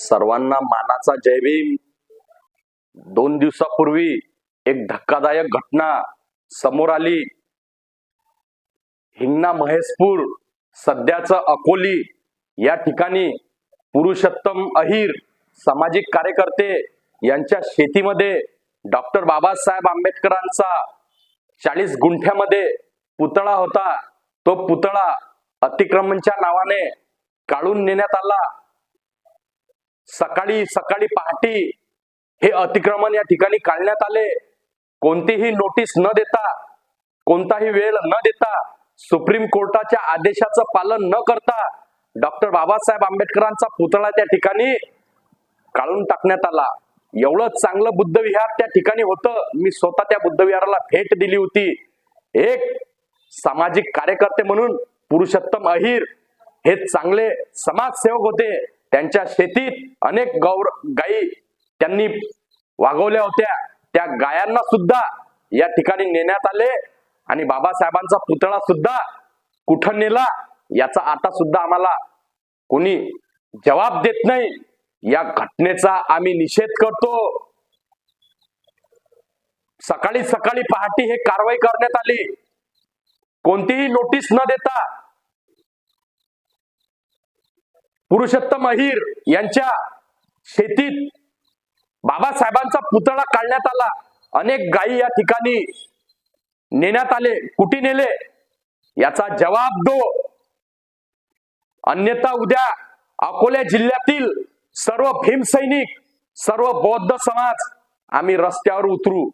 सर्वांना मानाचा जयभीम दोन दिवसापूर्वी एक धक्कादायक घटना समोर आली. हिंगणा महेशपूर सध्याच अकोली या ठिकाणी पुरुषोत्तम अहिर सामाजिक कार्यकर्ते यांच्या शेतीमध्ये डॉक्टर बाबासाहेब आंबेडकरांचा चाळीस गुंठ्यामध्ये पुतळा होता. तो पुतळा अतिक्रमणच्या नावाने काढून नेण्यात आला. सकाळी सकाळी पहाटे हे अतिक्रमण या ठिकाणी काढण्यात आले. कोणतीही नोटीस न देता कोणताही वेळ न देता सुप्रीम कोर्टाच्या आदेशाचं पालन न करता डॉक्टर बाबासाहेब आंबेडकरांचा पुतळा त्या ठिकाणी काढून टाकण्यात आला. एवढं चांगलं बुद्धविहार त्या ठिकाणी होतं. मी स्वतः त्या बुद्धविहाराला भेट दिली होती. एक सामाजिक कार्यकर्ते म्हणून पुरुषोत्तम अहिर हे चांगले समाजसेवक होते. त्यांच्या शेतीत अनेक गौर गायी त्यांनी वागवल्या होत्या. त्या गायांना सुद्धा या ठिकाणी नेण्यात आले. आणि बाबासाहेबांचा पुतळा सुद्धा कुठं नेला याचा आता सुद्धा आम्हाला कोणी जवाब देत नाही. या घटनेचा आम्ही निषेध करतो. सकाळी सकाळी पहाटे हे कारवाई करण्यात आली. कोणतीही नोटीस न देता पुरुषोत्तम अहिर यांच्या शेतीत बाबासाहेबांचा पुतळा काढण्यात आला. अनेक गायी या ठिकाणी नेण्यात आले. कुठे नेले? याचा जवाब दो. अन्यथा उद्या अकोला जिल्ह्यातील सर्व भीमसैनिक सर्व बौद्ध समाज आम्ही रस्त्यावर उतरू.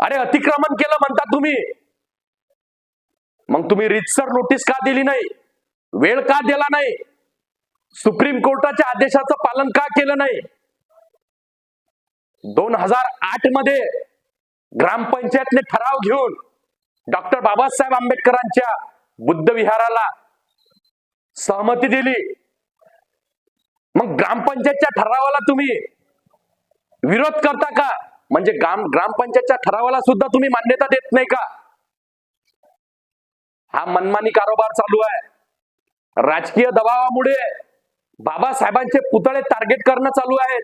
अरे अतिक्रमण केलं म्हणता तुम्ही. मग तुम्ही रितसर नोटीस का दिली नाही? वेळ का दिला नाही? सुप्रीम कोर्टाच्या आदेशाचं पालन का केलं नाही? दोन हजार आठमध्ये ग्रामपंचायतने ठराव घेऊन डॉक्टर बाबासाहेब आंबेडकरांच्या बुद्ध विहाराला सहमती दिली. मग ग्रामपंचायतच्या ठरावाला तुम्ही विरोध करता का? म्हणजे ग्राम ग्रामपंचायतच्या ठरावाला सुद्धा तुम्ही मान्यता देत नाही का? हा मनमानी कारोबार चालू आहे. राजकीय दबावामुळे बाबासाहेबांचे पुतळे टार्गेट करणं चालू आहे.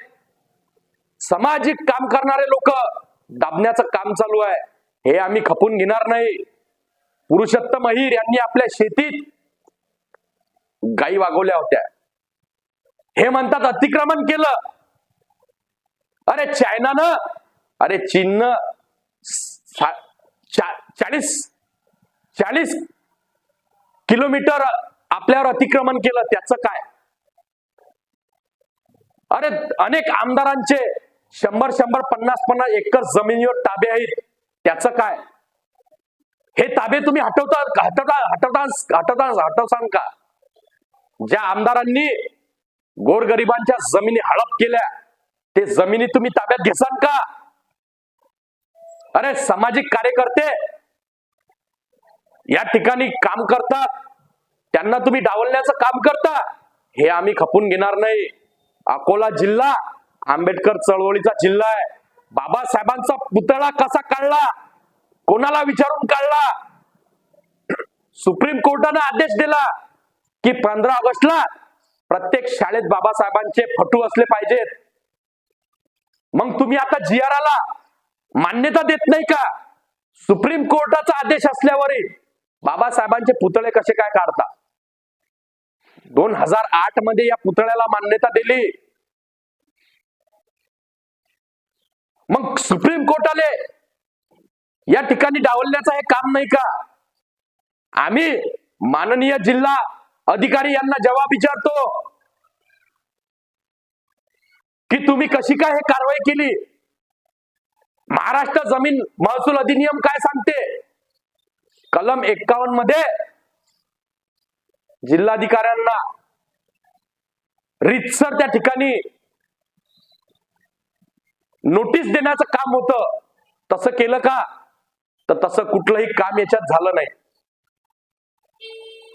सामाजिक काम करणारे लोक दाबण्याचं काम चालू आहे. हे आम्ही खपून घेणार नाही. पुरुषोत्तम अहिर यांनी आपल्या शेतीत गायी वागवल्या होत्या. हे म्हणतात अतिक्रमण केलं. अरे चायनानं अरे चीननं चाळीस चाळीस किलोमीटर आपल्यावर अतिक्रमण केलं. त्याचं काय? अरे अनेक आमदारांचे शंभर शंभर पन्नास पन्नास एकर जमिनीवर ताबे आहेत. त्याच काय? हे ताबे तुम्ही हटवता हटवता हटवता हटवता हटवसान का? ज्या आमदारांनी गोरगरिबांच्या जमिनी हडप केल्या ते जमिनी तुम्ही ताब्यात घेसान का? अरे सामाजिक कार्यकर्ते या ठिकाणी काम करतात त्यांना तुम्ही डावलण्याचं काम करता हे आम्ही खपून घेणार नाही. अकोला जिल्हा आंबेडकर चळवळीचा जिल्हा आहे. बाबासाहेबांचा पुतळा कसा काढला कोणाला विचारून काढला सुप्रीम कोर्टानं आदेश दिला की पंधरा ऑगस्टला प्रत्येक शाळेत बाबासाहेबांचे फटू असले पाहिजेत. मग तुम्ही आता जी आर आला मान्यता देत नाही का? सुप्रीम कोर्टाचा आदेश असल्यावरही बाबासाहेबांचे पुतळे कसे काय काढता? दोन हजार आठमध्ये या पुतळ्याला मान्यता दिली. मग सुप्रीम कोर्टाले या ठिकाणी डावलण्याचं हे काम नाही का? आम्ही माननीय जिल्हा अधिकारी यांना जवाब विचारतो की तुम्ही कशी काय हे कारवाई केली? महाराष्ट्र जमीन महसूल अधिनियम काय सांगते? कलम एक्कावन्नमध्ये जिल्हाधिकाऱ्यांना रितसर त्या ठिकाणी नोटीस देण्याचं काम होतं. तसं केलं का? तर तसं कुठलंही काम याच्यात झालं नाही.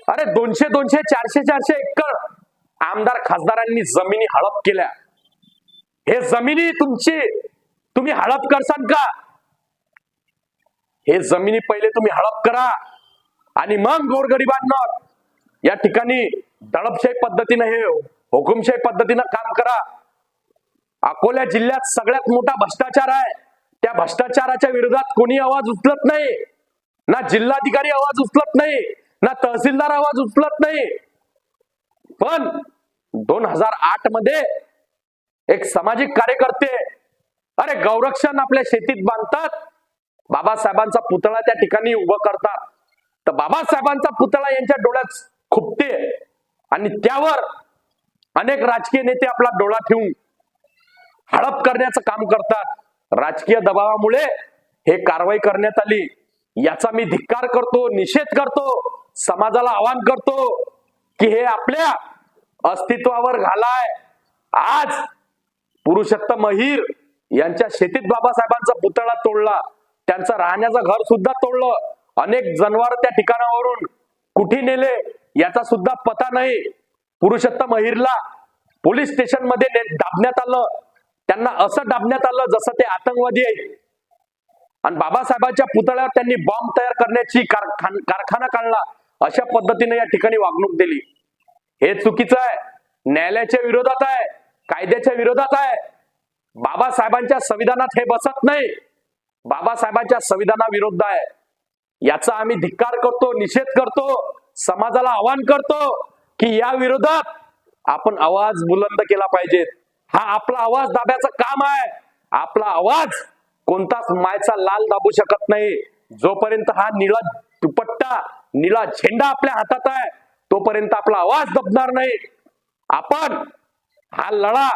अरे दोनशे दोनशे चारशे चारशे एकर आमदार खासदारांनी जमिनी हडप केल्या. हे जमिनी तुमची तुम्ही हडप करसान का? हे जमिनी पहिले तुम्ही हडप करा. आणि मग गोरगरिबांना या ठिकाणी दडपशाही पद्धतीने हे हुकुमशाही पद्धतीनं काम करा. अकोला जिल्ह्यात सगळ्यात मोठा भ्रष्टाचार आहे. त्या भ्रष्टाचाराच्या विरोधात कोणी आवाज उचलत नाही. ना जिल्हाधिकारी आवाज उचलत नाही ना तहसीलदार आवाज उचलत नाही. पण दोन हजार आठमध्ये एक सामाजिक कार्यकर्ते अरे गौरक्षण आपल्या शेतीत बांधतात. बाबासाहेबांचा पुतळा त्या ठिकाणी उभं करतात. तर बाबासाहेबांचा पुतळा यांच्या डोळ्यात खुपते. आणि त्यावर अनेक राजकीय नेते आपला डोळा ठेवून हडप करण्याचं काम करतात. राजकीय दबावामुळे हे कारवाई करण्यात आली. याचा मी धिक्कार करतो निषेध करतो समाजाला आवाहन करतो की हे आपल्या अस्तित्वावर घालाय. आज पुरुषोत्तम अहिर यांच्या शेतीत बाबासाहेबांचा पुतळा तोडला. त्यांचं राहण्याचं घर सुद्धा तोडलं. अनेक जनावर त्या ठिकाणावरून कुठे नेले? याचा सुद्धा पता नाही. पुरुषोत्तम अहिरला पोलीस स्टेशनमध्ये दाबण्यात आलं. त्यांना असं दाबण्यात आलं जसं ते आतंकवादी आहेत. आणि बाबासाहेबांच्या पुतळ्यावर त्यांनी बॉम्ब तयार करण्याची कारखाना काढला. अशा पद्धतीने या ठिकाणी वागणूक दिली. हे चुकीचं आहे. न्यायालयाच्या विरोधात आहे. कायद्याच्या विरोधात आहे. बाबासाहेबांच्या संविधानात हे बसत नाही. बाबासाहेबांच्या संविधानाविरुद्ध आहे. याचा आम्ही धिक्कार करतो निषेध करतो. समाजाला आवाहन करतो की या विरोधात आपण आवाज बुलंद केला पाहिजे. हा आपला आवाज दाबायचं काम आहे. आपला आवाज कोणताच मायचा लाल दाबू शकत नाही. जोपर्यंत हा निळा दुपट्टा निळा झेंडा आपल्या हातात आहे तोपर्यंत आपला आवाज दबणार नाही. आपण हा लढा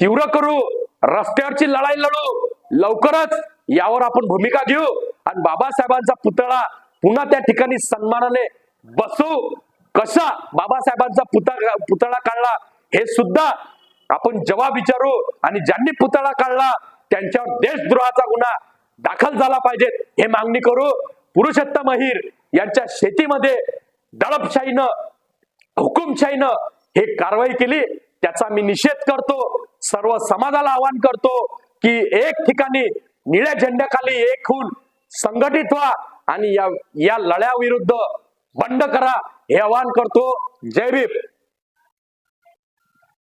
तीव्र करू. रस्त्यावरची लढाई लढू. लवकरच यावर आपण भूमिका घेऊ. आणि बाबासाहेबांचा पुतळा पुन्हा त्या ठिकाणी सन्मानाने बसू. कसा? बाबासाहेबांचा पुतळा पुतळा काढला. हे सुद्धा आपण जवाब विचारू आणि ज्यांनी पुतळा काढला त्यांच्यावर देशद्रोहाचा गुन्हा दाखल झाला पाहिजे हे मागणी करू. पुरुषोत्तम अहिर यांच्या शेतीमध्ये दडपशाहीनं हुकुमशाहीनं हे कारवाई केली. त्याचा मी निषेध करतो. सर्व समाजाला आवाहन करतो की एक ठिकाणी निळ्या झेंड्याखाली एक होऊन संघटित व्हा आणि या या लढ्याविरुद्ध बंड करा. हे आवाहन करतो. जय भीम.